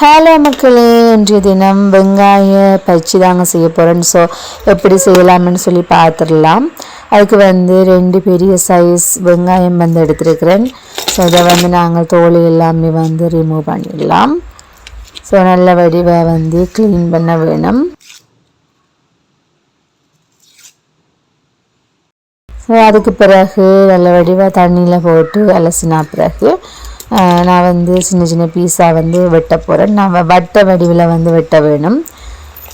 Hello மக்களே இன்றைய தினம் வெங்காய பயிற்சி தாங்க செய்ய போகிறேன் ஸோ எப்படி செய்யலாம்னு சொல்லி பார்த்துடலாம் அதுக்கு வந்து ரெண்டு பெரிய சைஸ் வெங்காயம் வந்து எடுத்துருக்கிறேன். ஸோ இதை வந்து நாங்கள் தோல் எல்லாமே வந்து ரிமூவ் பண்ணிடலாம். ஸோ நல்ல வடிவை வந்து க்ளீன் பண்ண வேணும். ஸோ அதுக்கு பிறகு நல்ல வடிவாக தண்ணியில் போட்டு அலசினா பிறகு நான் வந்து சின்ன சின்ன பீஸாக வந்து வெட்ட போகிறேன் நான் வட்ட வடிவில் வந்து வெட்ட வேணும்.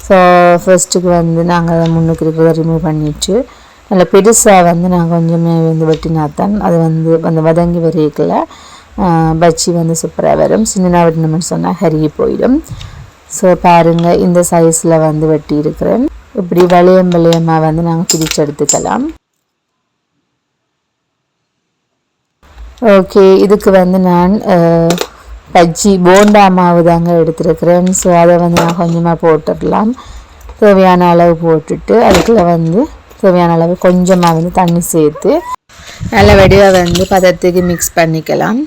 ஸோ ஃபர்ஸ்ட்டுக்கு வந்து நாங்கள் அதை முன்னுக்கு இருக்கிறத ரிமூவ் பண்ணிட்டு நல்ல பெருசாக வந்து நான் கொஞ்சமே வந்து வெட்டினாத்தான் அது வந்து அந்த வதங்கி வரைக்கல பச்சி வந்து சூப்பராக வரும். சின்னதாக வெட்டினோம்னு சொன்னால் கருகி போயிடும். ஸோ பாருங்கள் இந்த சைஸில் வந்து வெட்டி இருக்கிறேன் இப்படி வளையம் வளையமாக வந்து நாங்கள் பிரித்து எடுத்துக்கலாம். ஓகே இதுக்கு வந்து நான் uh, பஜ்ஜி போண்டா மாவு தாங்க எடுத்துருக்கிறேன். ஸோ அதை வந்து நான் கொஞ்சமாக போட்டுடலாம். தேவையான அளவு போட்டுட்டு அதுக்குள்ளே வந்து தேவையான அளவு கொஞ்சமாக வந்து தண்ணி சேர்த்து நல்ல வடிவாக வந்து பதத்துக்கு மிக்ஸ் பண்ணிக்கலாம்.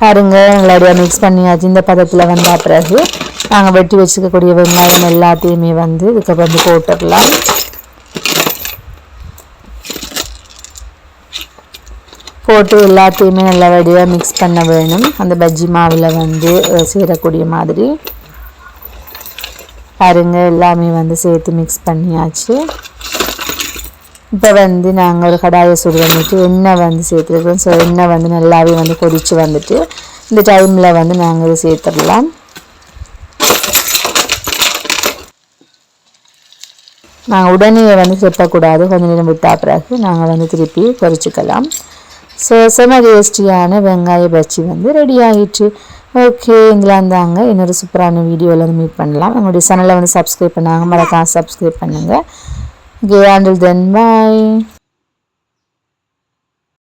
பாருங்க எங்களுடைய மிக்ஸ் பண்ணியாச்சு. இந்த பதத்தில் வந்த பிறகு நாங்கள் வெட்டி வச்சுக்கக்கூடிய வெங்காயம் எல்லாத்தையுமே வந்து இதுக்கு வந்து போட்டுடலாம். போட்டு எல்லாத்தையுமே நல்லபடியாக மிக்ஸ் பண்ண வேணும். அந்த பஜ்ஜி மாவில் வந்து சேரக்கூடிய மாதிரி. பாருங்கள் எல்லாமே வந்து சேர்த்து மிக்ஸ் பண்ணியாச்சு. இப்போ வந்து நாங்கள் ஒரு கடாயை சுடு வந்துட்டு எண்ணெய் வந்து சேர்த்துருக்கோம். ஸோ எண்ணெய் வந்து நல்லாவே வந்து கொதித்து வந்துட்டு இந்த டைமில் வந்து நாங்கள் இதை சேர்த்துடலாம். நாங்கள் உடனே வந்து செப்பக்கூடாது கொஞ்சம் நேரம் விட்டா பிறகு நாங்கள் வந்து திருப்பி பொறிச்சிக்கலாம். ஸோ செம டேஸ்டியான வெங்காய பஜ்ஜி வந்து ரெடி ஆகிட்டு ஓகே இங்கெல்லாம் தாங்க. இன்னொரு சூப்பரான வீடியோவில் வந்து மீட் பண்ணலாம். எங்களுடைய சேனலை வந்து சப்ஸ்கிரைப் பண்ணாங்க மறக்காம சப்ஸ்கிரைப் பண்ணுங்கள் Okay, under then, bye.